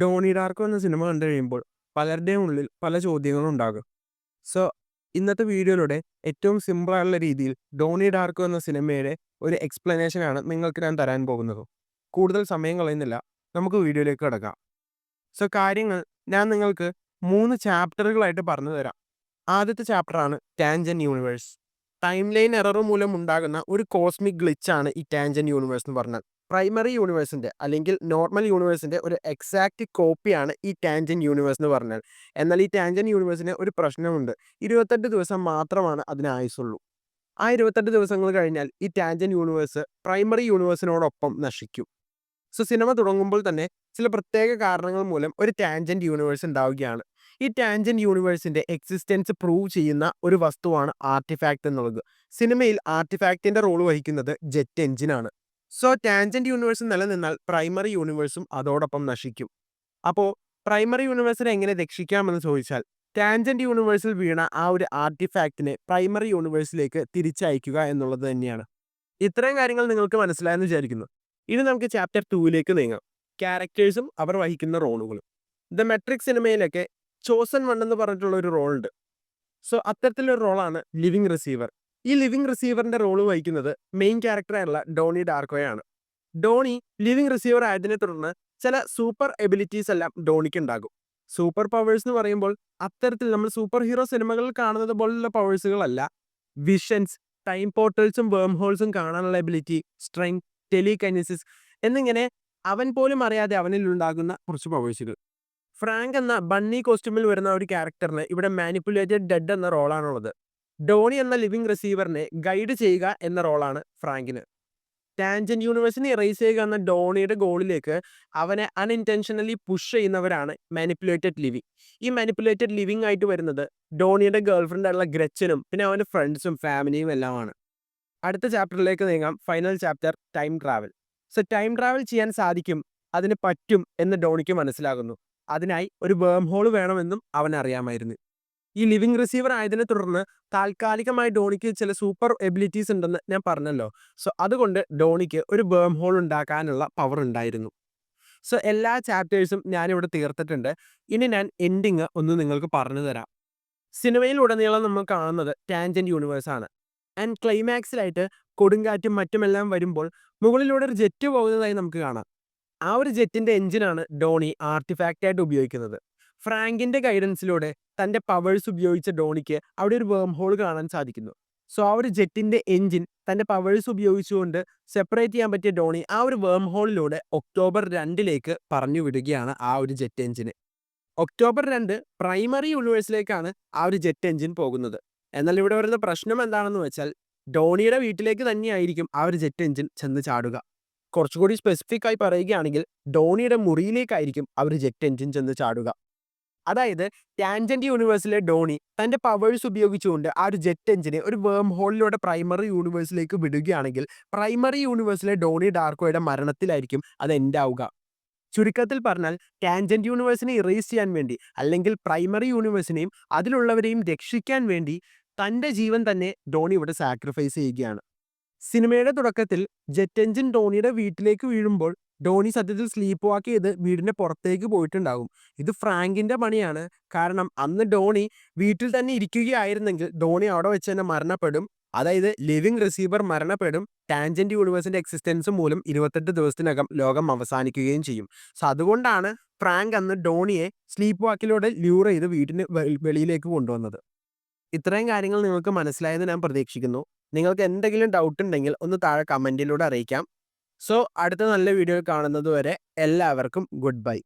ഡോണി ഡാർക്കോ എന്ന സിനിമ കണ്ടു കഴിയുമ്പോൾ പലരുടെയും ഉള്ളിൽ പല ചോദ്യങ്ങളും ഉണ്ടാകും. സോ ഇന്നത്തെ വീഡിയോയിലൂടെ ഏറ്റവും സിമ്പിളായുള്ള രീതിയിൽ ഡോണി ഡാർക്കോ എന്ന സിനിമയുടെ ഒരു എക്സ്പ്ലനേഷനാണ് നിങ്ങൾക്ക് ഞാൻ തരാൻ പോകുന്നത്. കൂടുതൽ സമയം കളയുന്നില്ല. നമുക്ക് വീഡിയോയിലേക്ക് കിടക്കാം. സോ കാര്യങ്ങൾ ഞാൻ നിങ്ങൾക്ക് മൂന്ന് ചാപ്റ്ററുകളായിട്ട് പറഞ്ഞു തരാം. ആദ്യത്തെ ചാപ്റ്ററാണ് tangent universe time line error മൂലം ഉണ്ടാകുന്ന ഒരു കോസ്മിക് ഗ്ലിച്ചാണ് ഈ ടാൻജൻ യൂണിവേഴ്സ് എന്ന് പറഞ്ഞാൽ. പ്രൈമറി യൂണിവേഴ്സിന്റെ അല്ലെങ്കിൽ നോർമൽ യൂണിവേഴ്സിന്റെ ഒരു എക്സാക്റ്റ് കോപ്പിയാണ് ഈ ടാൻജൻ യൂണിവേഴ്സ് എന്ന് പറഞ്ഞാൽ എന്നാൽ ഈ ടാൻജൻ യൂണിവേഴ്സിന് ഒരു പ്രശ്നമുണ്ട്. ഇരുപത്തെട്ട് ദിവസം മാത്രമാണ് അതിന് ആയുസുള്ളൂ ആ ഇരുപത്തെട്ട് ദിവസങ്ങൾ കഴിഞ്ഞാൽ ഈ ടാൻജൻ യൂണിവേഴ്സ് പ്രൈമറി യൂണിവേഴ്സിനോടൊപ്പം നശിക്കും. സോ സിനിമ തുടങ്ങുമ്പോൾ തന്നെ ചില പ്രത്യേക കാരണങ്ങൾ മൂലം ഒരു ടാൻജന്റ് യൂണിവേഴ്സ് ഉണ്ടാവുകയാണ്. ഈ ടാൻജന്റ് യൂണിവേഴ്സിന്റെ എക്സിസ്റ്റൻസ് പ്രൂവ് ചെയ്യുന്ന ഒരു വസ്തുവാണ് ആർട്ടിഫാക്റ്റ് എന്നുള്ളത്. സിനിമയിൽ ആർട്ടിഫാക്റ്റിന്റെ റോൾ വഹിക്കുന്നത് ജെറ്റ് എഞ്ചിനാണ് സോ ടാൻജന്റ് യൂണിവേഴ്സ് നിലനിന്നാൽ പ്രൈമറി യൂണിവേഴ്സും അതോടൊപ്പം നശിക്കും. അപ്പോൾ പ്രൈമറി യൂണിവേഴ്സിനെ എങ്ങനെ രക്ഷിക്കാമെന്ന് ചോദിച്ചാൽ ടാൻജന്റ് യൂണിവേഴ്സിൽ വീണ ആ ഒരു ആർട്ടിഫാക്റ്റിനെ പ്രൈമറി യൂണിവേഴ്സിലേക്ക് തിരിച്ചയക്കുക എന്നുള്ളത് തന്നെയാണ്. ഇത്രയും കാര്യങ്ങൾ നിങ്ങൾക്ക് മനസ്സിലായെന്ന് വിചാരിക്കുന്നു. ഇനി നമുക്ക് ചാപ്റ്റർ ടൂവിലേക്ക് നീങ്ങാം. ക്യാരക്ടേഴ്സും അവർ വഹിക്കുന്ന റോളുകളും. ദ മെട്രിക് സിനിമയിലൊക്കെ ചോസൺ വൺ എന്ന് പറഞ്ഞിട്ടുള്ള ഒരു റോളുണ്ട്. സോ അത്തരത്തിലൊരു റോളാണ് ലിവിങ് റിസീവർ. ഈ ലിവിംഗ് റിസീവറിന്റെ റോൾ വഹിക്കുന്നത് മെയിൻ ക്യാരക്ടറായുള്ള ഡോണി ഡാർക്കോയാണ്. ഡോണി ലിവിംഗ് റിസീവർ ആയതിനെ തുടർന്ന് ചില സൂപ്പർ എബിലിറ്റീസ് എല്ലാം ഡോണിക്ക് ഉണ്ടാകും. സൂപ്പർ പവേഴ്സ് എന്ന് പറയുമ്പോൾ അത്തരത്തിൽ നമ്മൾ സൂപ്പർ ഹീറോ സിനിമകളിൽ കാണുന്നത് പോലുള്ള പവേഴ്സുകളല്ല വിഷൻസ് ടൈം പോർട്ടൽസും വേം ഹോൾസും കാണാനുള്ള എബിലിറ്റി സ്ട്രെങ് ടെലികൈനസിസ് എന്നിങ്ങനെ അവൻ പോലും അറിയാതെ അവനിൽ ഉണ്ടാകുന്ന കുറച്ച് പവേഴ്സുകൾ ഫ്രാങ്ക് എന്ന ബണ്ണി കോസ്റ്റ്യൂമിൽ വരുന്ന ഒരു ക്യാരക്ടറിന് ഇവിടെ മാനിപ്പുലേറ്റഡ് ഡെഡ് എന്ന റോളാണുള്ളത് ഡോണി എന്ന ലിവിംഗ് റിസീവറിനെ ഗൈഡ് ചെയ്യുക എന്ന റോളാണ് ഫ്രാങ്കിന്. ടാൻജൻ യൂണിവേഴ്സിനെ റേസ് ചെയ്യുക എന്ന ഡോണിയുടെ ഗോളിലേക്ക് അവനെ അൺഇന്റൻഷനലി പുഷ് ചെയ്യുന്നവരാണ് മാനിപ്പുലേറ്റഡ് ലിവിങ് ഈ മാനിപ്പുലേറ്റഡ് ലിവിങ് ആയിട്ട് വരുന്നത് ഡോണിയുടെ ഗേൾഫ്രണ്ട് ആയിട്ടുള്ള ഗ്രച്ചനും പിന്നെ അവന്റെ ഫ്രണ്ട്സും ഫാമിലിയും എല്ലാമാണ്. അടുത്ത ചാപ്റ്ററിലേക്ക് നീങ്ങാം. Final chapter time travel so time travel ചെയ്യാൻ സാധിക്കും അതിന് പറ്റും എന്ന് ഡോണിക്ക് മനസ്സിലാകുന്നു. അതിനായി ഒരു വേം ഹോൾ വേണമെന്നും അവൻ അറിയാമായിരുന്നു ഈ ലിവിങ് റിസീവർ ആയതിനെ തുടർന്ന് താൽക്കാലികമായി ഡോണിക്ക് ചില സൂപ്പർ എബിലിറ്റീസ് ഉണ്ടെന്ന് ഞാൻ പറഞ്ഞല്ലോ. സോ അതുകൊണ്ട് ഡോണിക്ക് ഒരു ബേം ഹോൾ ഉണ്ടാക്കാനുള്ള പവർ ഉണ്ടായിരുന്നു. സോ എല്ലാ ചാപ്റ്റേഴ്സും ഞാനിവിടെ തീർത്തിട്ടുണ്ട്. ഇനി ഞാൻ എൻഡിങ് ഒന്ന് നിങ്ങൾക്ക് പറഞ്ഞു തരാം. സിനിമയിലുടനീളം നമ്മൾ കാണുന്നത് ടാൻജന്റ് യൂണിവേഴ്സാണ് ആൻഡ് ക്ലൈമാക്സിലായിട്ട് കൊടുങ്കാറ്റും മറ്റുമെല്ലാം വരുമ്പോൾ മുകളിലൂടെ ഒരു ജെറ്റ് പോകുന്നതായി നമുക്ക് കാണാം. ആ ഒരു ജെറ്റിന്റെ എഞ്ചിനാണ് ഡോണി ആർട്ടിഫാക്റ്റായിട്ട് ഉപയോഗിക്കുന്നത്. ഫ്രാങ്കിന്റെ ഗൈഡൻസിലൂടെ തന്റെ പവേഴ്സ് ഉപയോഗിച്ച ഡോണിക്ക് അവിടെ ഒരു വേം ഹോൾ കാണാൻ സാധിക്കുന്നു. സോ ആ ഒരു ജെറ്റിന്റെ എഞ്ചിൻ തന്റെ പവേഴ്സ് ഉപയോഗിച്ചുകൊണ്ട് സെപ്പറേറ്റ് ചെയ്യാൻ പറ്റിയ ഡോണി ആ ഒരു വേം ഹോളിലൂടെ ഒക്ടോബർ രണ്ടിലേക്ക് പറഞ്ഞു വിടുകയാണ് ആ ഒരു ജെറ്റ് എഞ്ചിന് ഒക്ടോബർ രണ്ട് പ്രൈമറി യൂണിവേഴ്സിലേക്കാണ് ആ ഒരു ജെറ്റ് എഞ്ചിൻ പോകുന്നത്. എന്നാൽ ഇവിടെ വരുന്ന പ്രശ്നം എന്താണെന്ന് വെച്ചാൽ ഡോണിയുടെ വീട്ടിലേക്ക് തന്നെയായിരിക്കും ആ ഒരു ജെറ്റ് എഞ്ചിൻ ചെന്ന് ചാടുക. കുറച്ചുകൂടി സ്പെസിഫിക് ആയി പറയുകയാണെങ്കിൽ ഡോണിയുടെ മുറിയിലേക്കായിരിക്കും ആ ഒരു ജെറ്റ് എഞ്ചിൻ ചെന്ന് ചാടുക. അതായത് ടാൻജന്റ് യൂണിവേഴ്സിലെ ഡോണി തന്റെ പവേഴ്സ് ഉപയോഗിച്ചുകൊണ്ട് ആ ഒരു ജെറ്റ് എഞ്ചിനെ ഒരു വേം ഹോളിലൂടെ പ്രൈമറി യൂണിവേഴ്സിലേക്ക് വിടുകയാണെങ്കിൽ പ്രൈമറി യൂണിവേഴ്സിലെ ഡോണി ഡാർക്കോയുടെ മരണത്തിലായിരിക്കും അത് എൻഡാവുക ചുരുക്കത്തിൽ പറഞ്ഞാൽ ടാൻജന്റ് യൂണിവേഴ്സിനെ ഇറേസ് ചെയ്യാൻ വേണ്ടി അല്ലെങ്കിൽ പ്രൈമറി യൂണിവേഴ്സിനെയും അതിലുള്ളവരെയും രക്ഷിക്കാൻ വേണ്ടി തന്റെ ജീവൻ തന്നെ ഡോണി ഇവിടെ സാക്രിഫൈസ് ചെയ്യുകയാണ്. സിനിമയുടെ തുടക്കത്തിൽ ജെറ്റ് എഞ്ചിൻ ഡോണിയുടെ വീട്ടിലേക്ക് വീഴുമ്പോൾ ഡോണി സത്യത്തിൽ സ്ലീപ്പ് വാക്ക് ചെയ്ത് വീടിന്റെ പുറത്തേക്ക് പോയിട്ടുണ്ടാകും. ഇത് ഫ്രാങ്കിന്റെ പണിയാണ്. കാരണം അന്ന് ഡോണി വീട്ടിൽ തന്നെ ഇരിക്കുകയായിരുന്നെങ്കിൽ ഡോണി അവിടെ വെച്ച് തന്നെ മരണപ്പെടും. അതായത് ലിവിംഗ് റിസീവർ മരണപ്പെടും. ടാൻജന്റ് യൂണിവേഴ്സിന്റെ എക്സിസ്റ്റൻസ് മൂലം ഇരുപത്തെട്ട് ദിവസത്തിനകം ലോകം അവസാനിക്കുകയും ചെയ്യും. സോ അതുകൊണ്ടാണ് ഫ്രാങ്ക് അന്ന് ഡോണിയെ സ്ലീപ്പ് വാക്കിലൂടെ ല്യൂർ ചെയ്ത് വീട്ടിന് വെളിയിലേക്ക് കൊണ്ടുവന്നത്. ഇത്രയും കാര്യങ്ങൾ നിങ്ങൾക്ക് മനസ്സിലായെന്ന് ഞാൻ പ്രതീക്ഷിക്കുന്നു. നിങ്ങൾക്ക് എന്തെങ്കിലും ഡൗട്ട് ഉണ്ടെങ്കിൽ ഒന്ന് താഴെ കമന്റിലൂടെ അറിയിക്കാം. സോ അടുത്ത നല്ല വീഡിയോ കാണുന്നത് വരെ എല്ലാവർക്കും ഗുഡ് ബൈ